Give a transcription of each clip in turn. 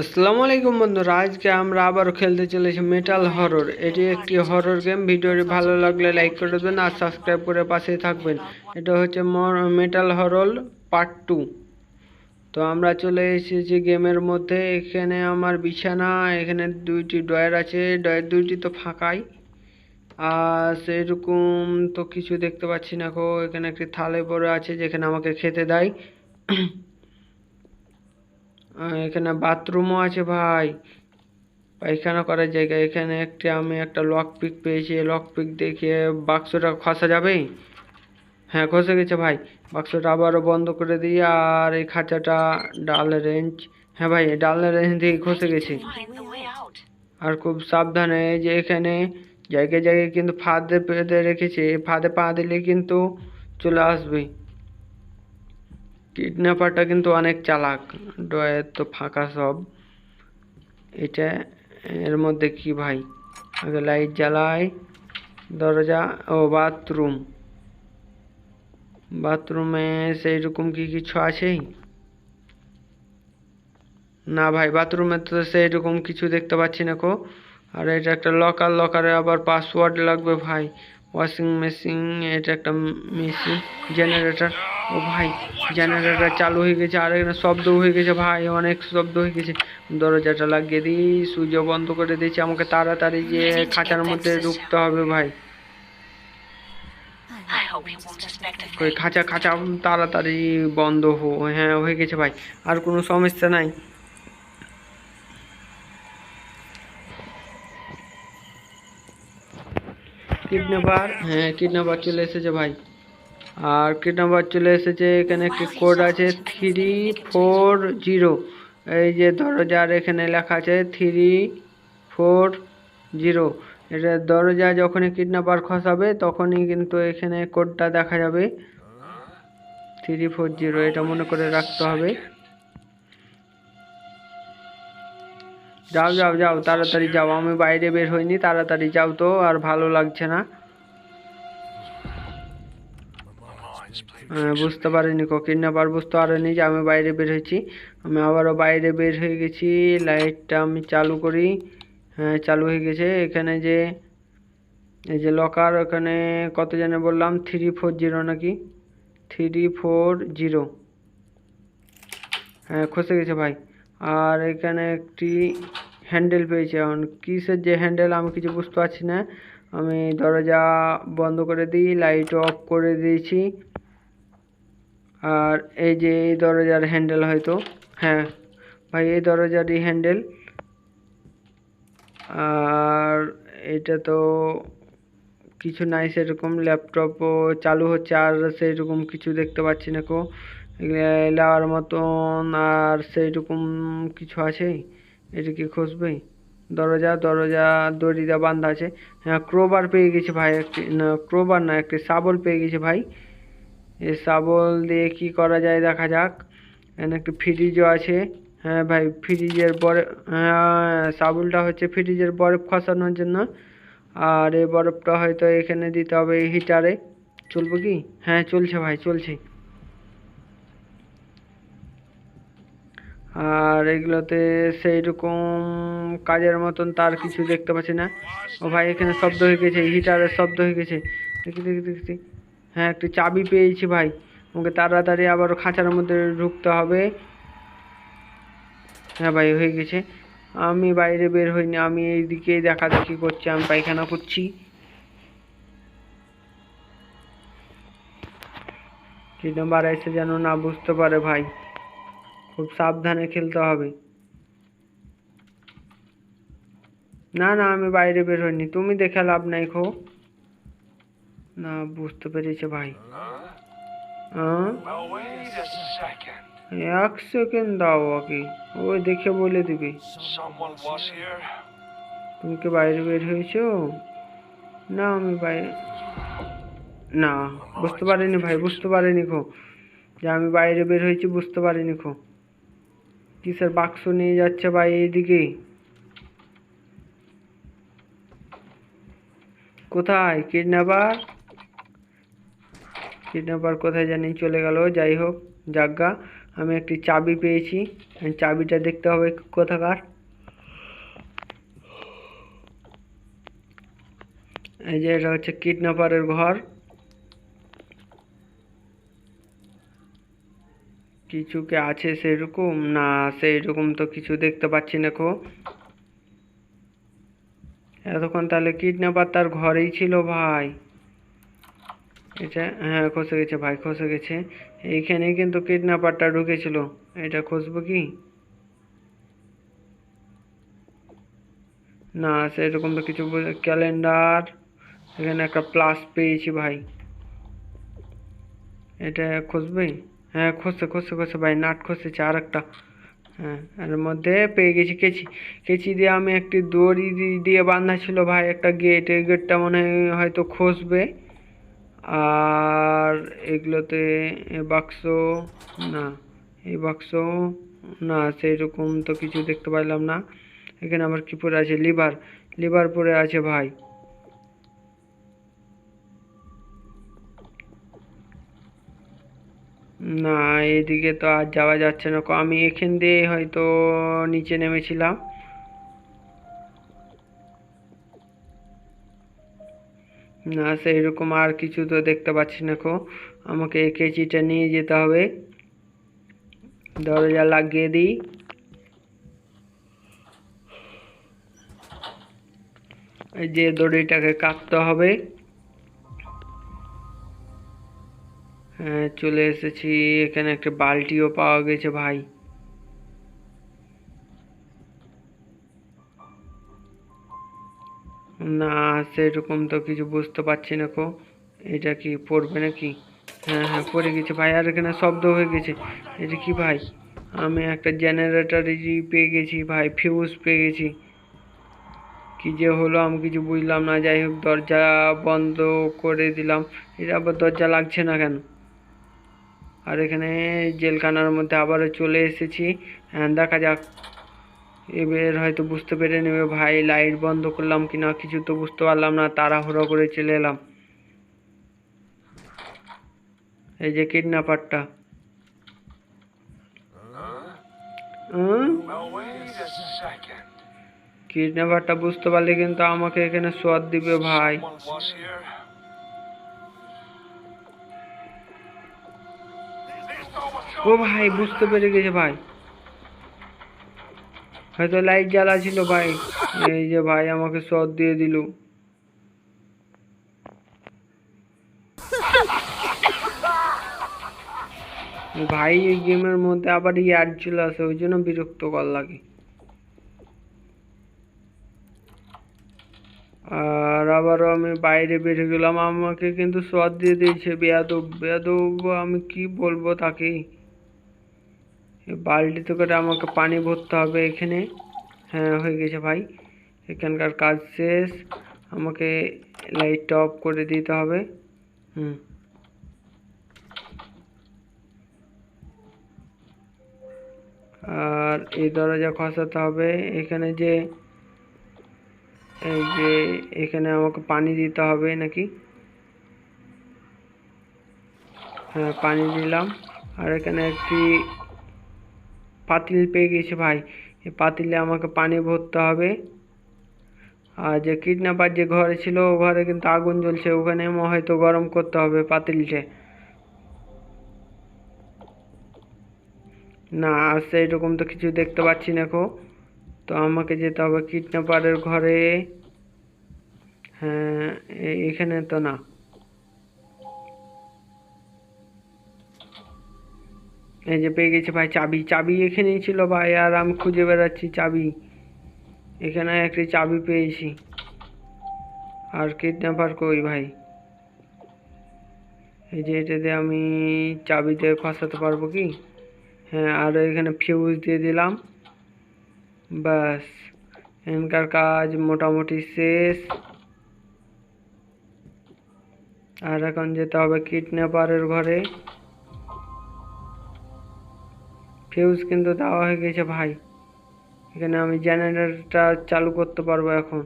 আসসালামু আলাইকুম বন্ধুরা, আজকে আমরা আবারও খেলতে চলেছি মেটাল হরর এটি একটি হরর গেম ভিডিওটি ভালো লাগলে লাইক করে দেবেন আর সাবস্ক্রাইব করে পাশেই থাকবেন। এটা হচ্ছে মেটাল হরর পার্ট টু তো আমরা চলে এসেছি গেমের মধ্যে, এখানে আমার বিছানা, এখানে দুইটি ডয়ার আছে ডয়ার দুইটি তো ফাঁকাই। আর সেরকম তো কিছু দেখতে পাচ্ছি না গো, এখানে একটি থালে পড়ে আছে যেখানে আমাকে খেতে দেয়। এখানে বাথরুমও আছে ভাই। পায়খানা করার জায়গা। এখানে একটি আমি একটা লক পিক পেয়েছি। লক পিক দেখিয়ে বাক্সটা খসা যাবে হ্যাঁ খসে গেছে ভাই। বাক্সটা আবারও বন্ধ করে দিই আর এই খাঁচাটা ডাল রেঞ্জ হ্যাঁ ভাই ডাল রেঞ্জ দিয়ে খসে গেছে. আর খুব সাবধানে যে এখানে জায়গায় জায়গায় কিন্তু ফাঁদে পেতে রেখেছে। ফাঁদে পা দিলে কিন্তু চলে আসবে কিডন্যাপারটা কিন্তু অনেক চালাক ডয়ের তো ফাঁকা সব। এটা এর মধ্যে কি ভাই? আগে লাইট জ্বালাই, দরজা ও বাথরুম বাথরুমে সেই রকম কি কিছু আছেই? না ভাই বাথরুমে তো সেই রকম কিছু দেখতে পাচ্ছি না কো। আর এটা একটা লকার লকারে আবার পাসওয়ার্ড লাগবে ভাই। ওয়াশিং মেশিন এটা একটা মেশিন জেনারেটর ও ভাই জেনারেটর চালু হয়ে গেছে আর এখানে শব্দ হয়ে গেছে ভাই অনেক শব্দ হয়ে গেছে। দরজাটা লাগিয়ে দিই সূর্য বন্ধ করে দিয়েছি আমাকে তাড়াতাড়ি যে খাঁচার মধ্যে ঢুকতে হবে ভাই। খাঁচা খাঁচা তাড়াতাড়ি বন্ধ হো হ্যাঁ হয়ে গেছে ভাই। আর কোনো সমস্যা নাই। কিডন্যাপার হ্যাঁ কিডন্যাপার চলে এসেছে ভাই। আর কিডন্যাপার চলে এসেছে, এখানে একটি কোড আছে থ্রি ফোর জিরো এই যে দরজার এখানে লেখা আছে থ্রি ফোর জিরো এটা দরজা যখনই কিডন্যাপার খসাবে, তখনই কিন্তু এখানে কোডটা দেখা যাবে। থ্রি ফোর জিরো এটা মনে করে রাখতে হবে। যাও যাও যাও, তাড়াতাড়ি যাও। আমি বাইরে বের হইনি, তাড়াতাড়ি যাও তো, আর ভালো লাগছে না। বুঝতে পারিনি কিডন্যাপার বুঝতে পারেনি যে আমি বাইরে বের হয়েছি। আমি আবারও বাইরে বের হয়ে গেছি, লাইটটা আমি চালু করি। হ্যাঁ চালু হয়ে গেছে, এখানে যে, এই যে লকার ওখানে কত জানে বললাম থ্রি ফোর জিরো নাকি? থ্রি ফোর জিরো হ্যাঁ খসে গেছে ভাই। আর এখানে একটি হ্যান্ডেল পেয়েছি এখন। কিসের যে হ্যান্ডেল আমি কিছু বুঝতে পারছি না। আমি দরজা বন্ধ করে দিই, লাইট অফ করে দিয়েছি। আর এই যে এই দরজার হ্যান্ডেল হয়তো হ্যাঁ ভাই, এই দরজারই হ্যান্ডেল। আর এটা তো কিছু নাই, সেরকম ল্যাপটপও চালু হচ্ছে, আর সেইরকম কিছু দেখতে পাচ্ছি না কো। এগুলো মতন আর সেইরকম কিছু আছে? এটা কি খুঁজবে? দরজা দরজা দড়ি দিয়ে বান্ধা আছে। হ্যাঁ ক্রোবার পেয়ে গেছে ভাই, একটি, না ক্রোবার না, একটি শাবল পেয়ে গেছে ভাই। এই শাবল দিয়ে কি করা যায় দেখা যাক। এখানে একটি ফ্রিজও আছে। হ্যাঁ ভাই ফ্রিজের বরফ হ্যাঁ হচ্ছে ফ্রিজের বরফ খসানোর জন্য। আর এই বরফটা হয়তো এখানে দিতে হবে হিটারে চলবে কি? হ্যাঁ চলছে ভাই, চলছে। আর এগুলোতে সেই রকম কাজের মতন তার কিছু দেখতে পাচ্ছি না। ও ভাই, এখানে শব্দ হয়ে গেছে হিটারের শব্দ হয়ে গেছে। দেখি দেখি দেখি হ্যাঁ একটু চাবি পেয়েছি ভাই। আমাকে তাড়াতাড়ি আবার খাঁচার মধ্যে ঢুকতে হবে। হ্যাঁ ভাই, হয়ে গেছে। আমি বাইরে বের হইনি, আমি এইদিকেই দেখা দেখি করছি, আমি পায়খানা করছি। কি নাম্বার এসে যেন না বুঝতে পারে ভাই। খুব সাবধানে খেলতে হবে। না না, আমি বাইরে বের হইনি। তুমি দেখে লাভ নাই খো। না, বুঝতে পেরেছে ভাই. এক সেকেন্ড দাও ওকে ওই দেখে বলে দিবে. তুমি কি বাইরে বের হয়েছো? না, আমি বাইরে না, বুঝতে পারিনি ভাই, বুঝতে পারিনি খো। যে আমি বাইরে বের হয়েছি, বুঝতে পারিনি খো। কিসের বাক্স নিয়ে যাচ্ছে ভাই এইদিকে? কোথায়? কিডন্যাপার? কিডন্যাপার কোথায় জানি চলে গেল, যাই হোক যাজ্ঞা আমি একটি চাবি পেয়েছি। এই চাবিটা দেখতে হবে কোথাকার। এই যে এটা হচ্ছে কিডন্যাপারের ঘর। কিছু কি আছে সেরকম? না, সেইরকম তো কিছু দেখতে পাচ্ছি না কো এতক্ষণ তাহলে কিডন্যাপার তার ঘরেই ছিল ভাই। এটা হ্যাঁ খসে গেছে ভাই, খসে গেছে। এইখানেই কিন্তু কিডন্যাপারটা ঢুকেছিল। এটা খসবো কি? না, সেরকম তো কিছু ক্যালেন্ডার, এখানে একটা প্লাস পেয়েছি ভাই। এটা খুঁজবে হ্যাঁ খসে খসে খসে ভাই, নাট খসেছে আর একটা হ্যাঁ এর মধ্যে পেয়ে গেছি কেচি। কেচি দিয়ে আমি একটি দড়ি দিয়ে বাঁধা ছিল ভাই, একটা গেট এই গেটটা মনে হয় হয়তো খসবে আর এগুলোতে বাক্স না, এই বাক্স না সেই রকম তো কিছু দেখতে পাইলাম না। এখানে আবার কি পরে আছে? লিভার লিভার পরে আছে ভাই। না, এদিকে তো আর যাওয়া যাচ্ছে না। আমি এখান দিয়ে হয়তো নিচে নেমেছিলাম। না সেই রকম আর কিছু তো দেখতে পাচ্ছি না কো। আমাকে কেচিটা নিয়ে যেতে হবে। দরজা লাগিয়ে দিই। যে দড়িটাকে কাটতে হবে। চলে এসেছি। এখানে একটা বালটিও পাওয়া গেছে ভাই। না, সেরকম তো কিছু বুঝতে পারছি না কো। এটা কি পড়বে নাকি? হ্যাঁ হ্যাঁ পড়ে গেছে ভাই। আর এখানে শব্দ হয়ে গেছে। এটা কি ভাই? আমি একটা জেনারেটর পেয়ে গেছি ভাই ফিউজ পেয়ে গেছি। কি যে হলো আমি কিছু বুঝলাম না। যাই হোক, দরজা বন্ধ করে দিলাম। এটা আবার দরজা লাগছে না কেন? আর এখানে জেলখানার মধ্যে আবারও চলে এসেছি। দেখা যাক। এবার হয়তো বুঝতে পেরে নেবে, ভাই, লাইট বন্ধ করলাম কি না কিছু তো বুঝতে পারলাম না, তাড়াহুড়ো করে চলে এলাম। এই যে কিডন্যাপারটা. কিডন্যাপারটা বুঝতে পারলে কিন্তু আমাকে এখানে সোয়াদ দিবে, ভাই। ও ভাই, বুঝতে পেরে গেছে ভাই। হয়তো লাইট জ্বালা ছিল ভাই। এই যে ভাই আমাকে শট দিয়ে দিল। ভাই এই গেমের মধ্যে আবার ইয়ার চলে আসে, ওই জন্য বিরক্ত বিরক্তকর লাগে। আর আবারও আমি বাইরে বেরিয়ে গেলাম, আমাকে কিন্তু শট দিয়ে দিয়েছে, বেয়াদব বেয়াদব, আমি কি বলব তাকে? এই বালতিতে করে আমাকে পানি ভরতে হবে এখানে। হ্যাঁ হয়ে গেছে ভাই। এখানকার কাজ শেষ। আমাকে লাইটটা অফ করে দিতে হবে। হুম। আর এই দরজা খসাতে হবে। এখানে যে, এই যে এখানে আমাকে পানি দিতে হবে নাকি? হ্যাঁ পানি দিলাম। আর এখানে একটি পাতিল পেয়ে গেছি ভাই। এই পাতিলে আমাকে পানি ভরতে হবে। আর যে কিডন্যাপার যে ঘরে ছিল, ও ঘরে কিন্তু আগুন জ্বলছে। ওখানে হয়তো গরম করতে হবে পাতিলটা। না সেইরকম তো কিছু দেখতে পাচ্ছি না কো। তো আমাকে যেতে হবে কিডন্যাপারের ঘরে। হ্যাঁ এখানে তো না। এই যে পেয়ে গেছি ভাই চাবি। চাবি এখানেই ছিল ভাই, আর আমি খুঁজে বেড়াচ্ছি চাবি। এখানে একটি চাবি পেয়েছি। আর কিডন্যাপার কই ভাই? এই যে এটাতে আমি চাবি দিয়ে খসাতে পারব কি? হ্যাঁ আর এখানে ফিউজ দিয়ে দিলাম। ব্যাস, এখানকার কাজ মোটামুটি শেষ। আর এখন যেতে হবে কিডন্যাপারের ঘরে। ফিউজ কিন্তু দেওয়া হয়ে গেছে ভাই। এখানে আমি জেনারেটরটা চালু করতে পারব এখন।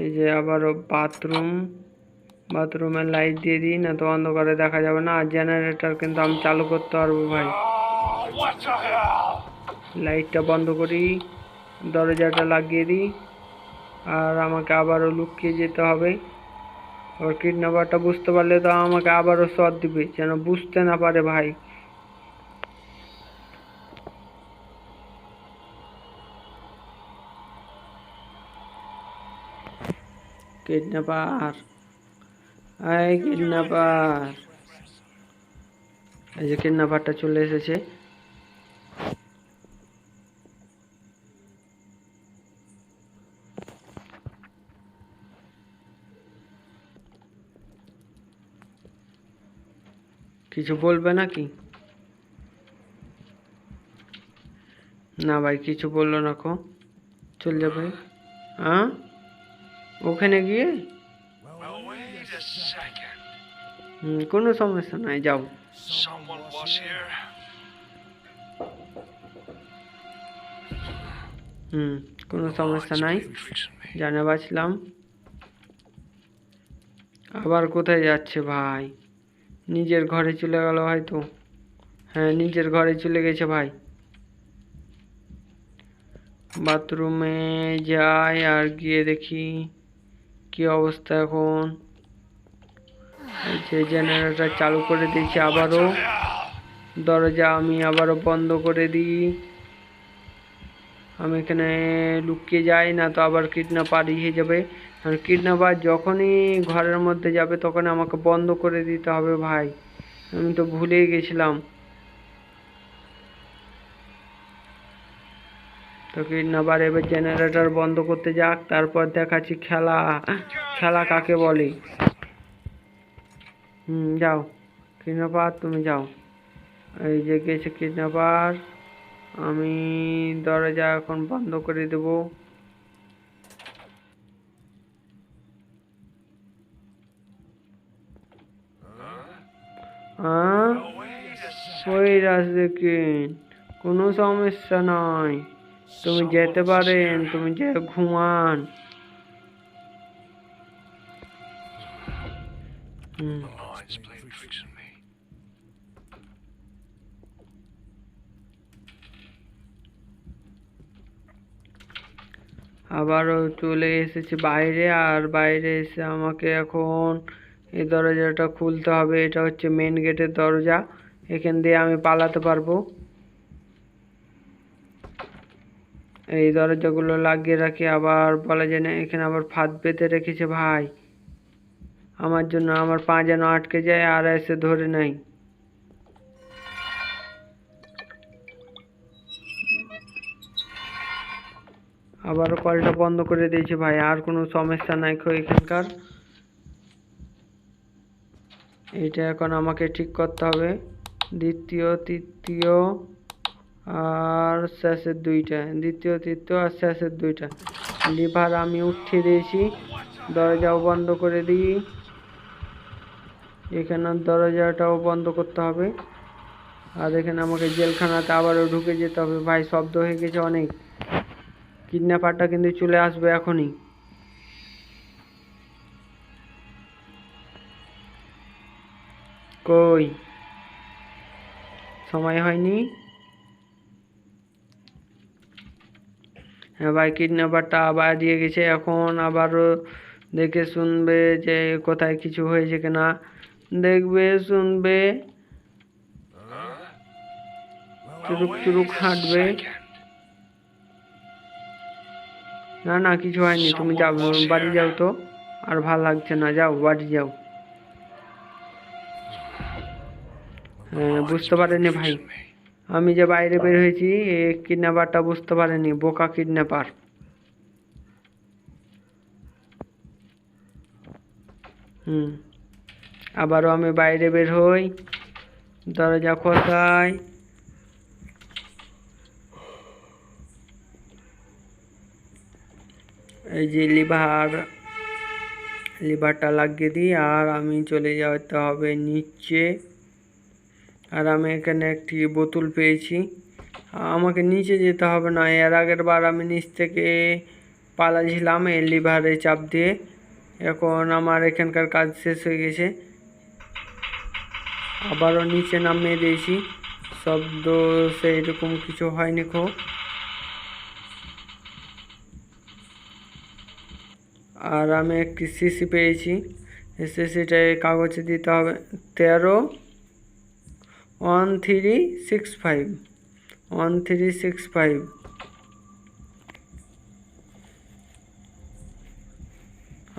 এই যে আবারও বাথরুম বাথরুমের লাইট দিয়ে দিই, না তো অন্ধকারে দেখা যাবে না। আর জেনারেটর কিন্তু আমি চালু করতে পারব ভাই? লাইটটা বন্ধ করি, দরজাটা লাগিয়ে দিই। আর আমাকে আবারও লুকিয়ে যেতে হবে। আর কিডন্যাপারটা বুঝতে পারলে তো আমাকে আবারও শট দিবে, যেন বুঝতে না পারে ভাই। কিডন্যাপার এই কিডন্যাপার এই যে কিডন্যাপারটা চলে এসেছে। কিছু বলবে নাকি? না ভাই কিছু বলল না কো। চল যাবে। হ্যাঁ? ওখানে গিয়ে? কোনো সমস্যা নাই যাও। হুম কোনো সমস্যা নাই। জানে বাঁচলাম আবার কোথায় যাচ্ছে ভাই? নিজের ঘরে চলে গেল হয়তো। হ্যাঁ নিজের ঘরে চলে গেছে ভাই। বাথরুমে যাই আর গিয়ে দেখি কি অবস্থা এখন। যে জেনারেটর চালু করে দিয়েছি আবারও। দরজা আমি আবারও বন্ধ করে দিই। আমি এখানে লুকিয়ে যাই না তো আবার কিডন্যাপার ইয়ে যাবে। আর কিডন্যাপার যখনই ঘরের মধ্যে যাবে তখন আমাকে বন্ধ করে দিতে হবে ভাই। আমি তো ভুলেই গেছিলাম। তো কিডন্যাপার এবার জেনারেটর বন্ধ করতে যাক, তারপর দেখাচ্ছি খেলা। খেলা কাকে বলে? হুম, যাও। কিডন্যাপার, তুমি যাও। এই যে গেছে কিডনাপার আমি দরজা এখন বন্ধ করে দেব। হ্যাঁ a second. কোনো সমস্যা নাই তুমি যেতে পারেন, তুমি যে ঘুমান. আবারও চলে এসেছি বাইরে, আর বাইরে এসে আমাকে এখন এই দরজাটা খুলতে হবে। এটা হচ্ছে মেন গেটের দরজা। এখান দিয়ে আমি পালাতে পারব। এই দরজাগুলো লাগিয়ে রাখি। আবার বলা যায় না, এখানে আবার ফাঁদ পেতে রেখেছে ভাই। আমার জন্য আমার পা যেন আটকে যায় আর এসে ধরে নাই আবারও কলটা বন্ধ করে দিয়েছি ভাই। আর কোনো সমস্যা নাই এখানকার। এইটা এখন আমাকে ঠিক করতে হবে। দ্বিতীয়, তৃতীয় আর শেষের দুইটা। দ্বিতীয়, তৃতীয় আর শেষের দুইটা। লিভার আমি উঠিয়ে দিয়েছি। দরজাও বন্ধ করে দিই। এখানে দরজাটাও বন্ধ করতে হবে। আর এখানে আমাকে জেলখানাতে আবারও ঢুকে যেতে হবে। ভাই, শব্দ হয়ে গেছে অনেক। কিডন্যাপারটা কিন্তু চলে আসবে এখনই। কই? সময় হয়নি? হ্যাঁ ভাই কিডন্যাপারটা আবার দিয়ে গেছে। এখন আবারও দেখে শুনবে যে কোথায় কিছু হয়েছে কিনা। দেখবে, শুনবে। চুরুক চুরুক হাঁটবে। না না, কিছু হয়নি। তুমি যাও, বাড়ি যাও তো। আর ভালো লাগছে না। যাও, বাড়ি যাও। বুঝতে পারেনি ভাই। আমি যে বাইরে বের হয়েছি কিডন্যাপারটা বুঝতে পারেনি বোকা কিডন্যাপার হুম। আবারও আমি বাইরে বের হই, দরজা খোলাই এই যে লিভার, লিভারটা লাগিয়ে দিই, আর আমি চলে যেতে হবে নিচে। আর আমি এখানে একটি বোতল পেয়েছি। আমাকে নিচে যেতে হবে না, এর আগের বার আমি নিচ থেকে পালাছিলাম এই লিভারে চাপ দিয়ে। এখন আমার এখানকার কাজ শেষ হয়ে গেছে। আবারও নিচে নামিয়ে দিয়েছি। শব্দ সেই রকম কিছু হয়নি খো। আর আমি একটি সিসি পেয়েছি। সিসিটায় কাগজে দিতে হবে। তেরো one three six five one three six five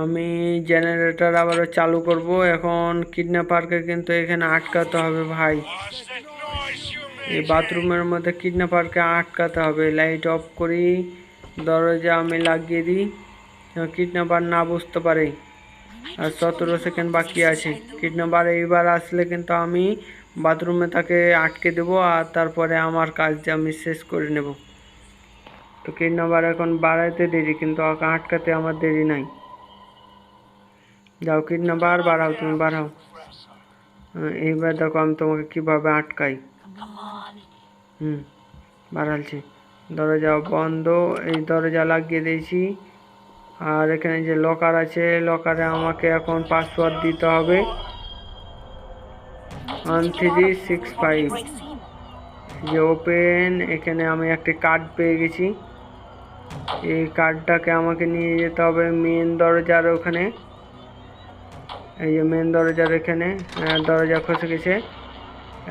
আমি জেনারেটর আবারও চালু করব, এখন কিডন্যাপারকে কিন্তু এখানে আটকাতে হবে ভাই। এই? বাথরুমের মধ্যে কিডন্যাপারকে আটকাতে হবে। লাইট অফ করি, দরজা আমি লাগিয়ে দিই কিডন্যাপার না বুঝতে পারে। আর সতেরো সেকেন্ড বাকি আছে। কিডন্যাপার এইবার আসলে কিন্তু আমি বাথরুমে তাকে আটকে দেবো আর তারপরে আমার কাজ আমি শেষ করে নেব। তো কিডন্যাপার এখন বাড়াইতে দেরি, কিন্তু আটকাতে আমার দেরি নাই। যাও কিডন্যাপার বাড়াও, তুমি বাড়াও। এইবার দেখো আমি তোমাকে কীভাবে আটকাই। হুম বাড়ালছি দরজা বন্ধ, এই দরজা লাগিয়ে দিয়েছি। আর এখানে যে লকার আছে লকারে আমাকে এখন পাসওয়ার্ড দিতে হবে। ওয়ান থ্রি সিক্স ফাইভ যে ওপেন এখানে আমি একটি কার্ড পেয়ে গেছি। এই কার্ডটাকে আমাকে নিয়ে যেতে হবে মেন দরজার ওখানে। এই যে মেন দরজার এখানে দরজা খসে গেছে।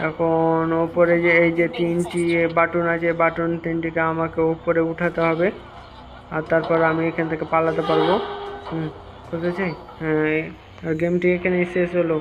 এখন ওপরে যে, এই যে তিনটি বাটন আছে বাটন তিনটিকে আমাকে উপরে উঠাতে হবে। আর তারপর আমি এখান থেকে পালাতে পারব। হুম বুঝেছি? হ্যাঁ গেমটি এখানে শেষ হলো।